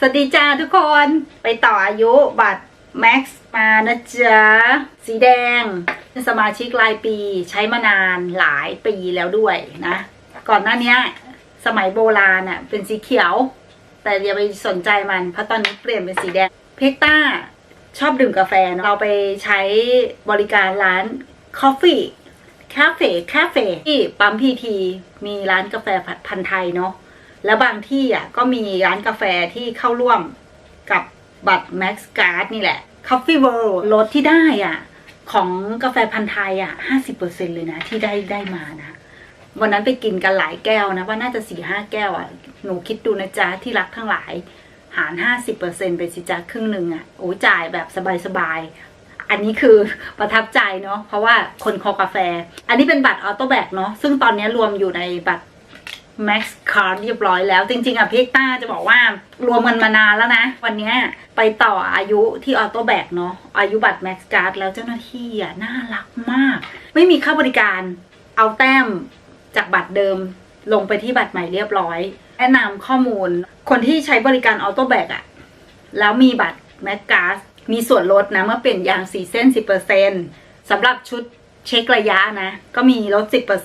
สวัสดีจ้าทุกคนไปต่ออายุบัตร Max มานะจ๊ะ สีแดง สมาชิกรายปีใช้มานานหลายปีแล้วด้วยนะ ก่อนหน้านี้สมัยโบราณอะเป็นสีเขียว แต่อย่าไปสนใจมัน เพราะตอนนี้เปลี่ยนเป็นสีแดง เพกต้าชอบดื่มกาแฟ เราไปใช้บริการร้าน Coffee คาเฟ่คาเฟ่ที่ปั๊มพีทีมีร้านกาแฟพันไทยเนาะ แล้วบางที่อะก็มีร้านกาแฟที่เข้าร่วมกับบัตร Max Card นี่แหละ Coffee World ลดที่ได้อะ ของกาแฟพันธ์ไทยอะ50%เปอร์เซ็นเลยนะ ที่ได้ได้มานะ วันนั้นไปกินกันหลายแก้วนะ ว่าน่าจะสี่ห้าแก้วอะ หนูคิดดูนะจ๊ะ ที่รักทั้งหลาย หาร50%ไปสิจ๊ะครึ่งหนึ่งอะโอ้จ่ายแบบสบายๆ อันนี้คือประทับใจเนาะเพราะว่าคนคอกาแฟ อันนี้เป็นบัตรออโต้แบกเนาะซึ่งตอนนี้รวมอยู่ในบัตร Max Card เรียบร้อยแล้ว จริง ๆอะพี่ต้าจะบอกว่ารวมกันมานานแล้วนะ วันนี้ไปต่ออายุที่ออโต้แบกเนาะอายุบัตร Max Card แล้วเจ้าหน้าที่อะน่ารักมาก ไม่มีค่าบริการเอาแต้มจากบัตรเดิมลงไปที่บัตรใหม่เรียบร้อย แนะนำข้อมูล คนที่ใช้บริการออโต้แบกอะแล้วมีบัตร Max Card มีส่วนลดนะ เมื่อเปลี่ยนยาง4เส้น 10%สำหรับชุดเช็คระยะนะ ก็มีลด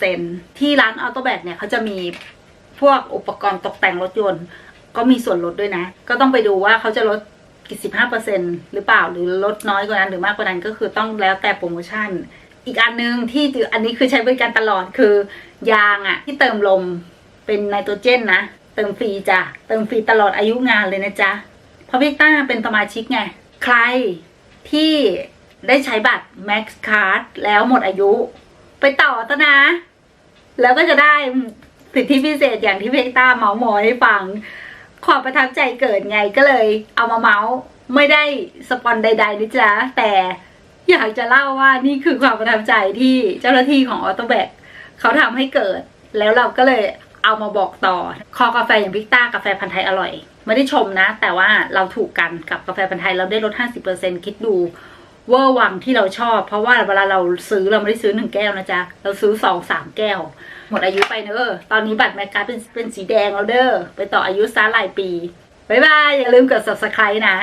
10%ที่ร้านออโต้แบกเนี่ยเขาจะมี พวกอุปกรณ์ตกแต่งรถยนต์ ก็มีส่วนลดด้วยนะ ก็ต้องไปดูว่าเขาจะลดกี่สิบห้าเปอร์เซ็นหรือเปล่าหรือลดน้อยกว่านั้นหรือมากกว่านั้นก็คือต้องแล้วแต่โปรโมชั่น อีกอันหนึงที่อันนี้คือใช้บริการตลอดคือยางอะที่เติมลมเป็นไนโตรเจนนะ เติมฟรีจ้ะเติมฟรีตลอดอายุงานเลยนะจ๊ะเพราะพี่ต้าเป็นสมาชิกไง ใครที่ได้ใช้บัตร Max Card แล้วหมดอายุ ไปต่อตะนะ แล้วก็จะได้ สิทธิพิเศษอย่างที่เพกต้าเมาส์มอยให้ฟัง ความประทับใจเกิดไงก็เลย เอามาเมาส์ไม่ได้สปอนใดๆนะจ๊ะแต่อยากจะเล่าว่านี่คือความประทับใจที่เจ้าหน้าที่ของออโตแบกเขาทำให้เกิด แล้วเราก็เลยเอามาบอกต่อ คอกาแฟอย่างพิกต้ากาแฟพันธุ์ไทยอร่อย ไม่ได้ชมนะ แต่ว่าเราถูกกันกับกาแฟพันธุ์ไทยเราได้ลด 50%คิดดู เวอร์วังที่เราชอบ เพราะว่าเวลาเราซื้อเราไม่ได้ซื้อหนึ่งแก้วนะจ๊ะ เราซื้อสองสามแก้ว หมดอายุไปเนอะตอนนี้บัตรแมกกาเป็นเป็นสีแดงแล้วเด้อไปต่ออายุซาหลายปี บ๊ายบาย อย่าลืมกด subscribe นะ